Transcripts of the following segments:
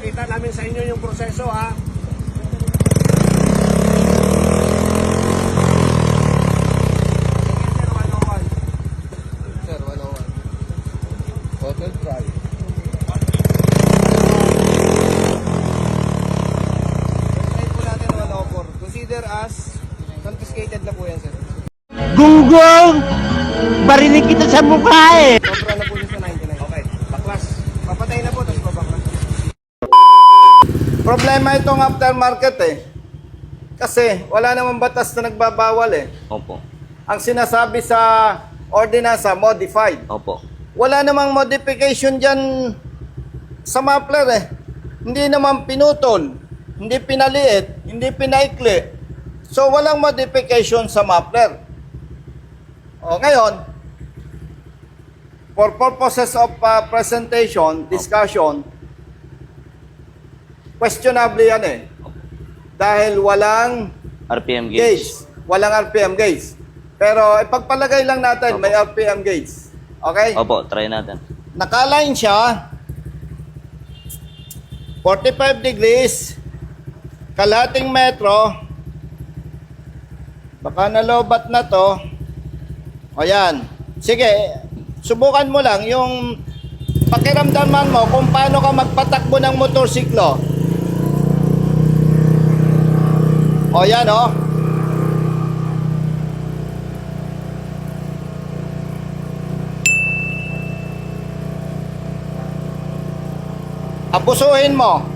Papakita namin sa inyo yung proseso ha. Sir, 101. Hotel Drive. Side po natin 104. Consider as confiscated na po yan, sir. Gunggong! Barinig kita sa mukha eh! Sobra na po yun sa 99. Okay, baklas. Papatay na po, tapos. Problema itong aftermarket eh. Kasi wala namang batas na nagbabawal eh. Opo. Ang sinasabi sa ordinansa, modified. Opo. Wala namang modification dyan sa muffler eh. Hindi naman pinutol, hindi pinaliit, hindi pinaikli. So walang modification sa muffler. O ngayon, for purposes of uh, presentation, discussion, questionable yan eh. Dahil walang RPM gauge. gauge. Walang RPM gauge. Pero ipagpalagay lang natin, may RPM gauge. Okay? Opo, try natin. Nakaline siya 45 degrees kalating metro baka nalobat na to o yan sige subukan mo lang yung pakiramdaman mo kung paano ka magpatakbo ng motorsiklo o yan o abusuhin mo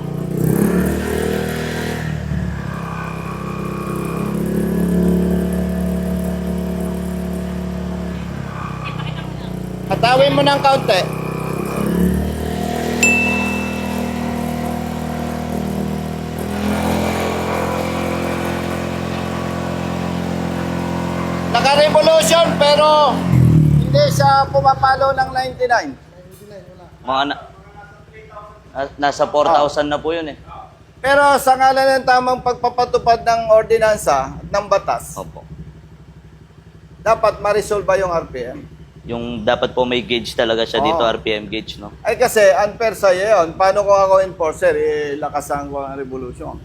Atawin mo ng kaunti. Naka-revolution pero hindi siya pumapalo ng 99. Mga na, na- nasa 4,000 na po yun eh. Pero sa ngalan ng tamang pagpapatupad ng ordinansa at ng batas, Opo. dapat ma-resolve yung RPM. Yung dapat po may gauge talaga siya dito, Oo. RPM gauge, no? Ay kasi unfair sa'yo yun. Paano kung ako enforcer, eh, lakasan ko ang revolution.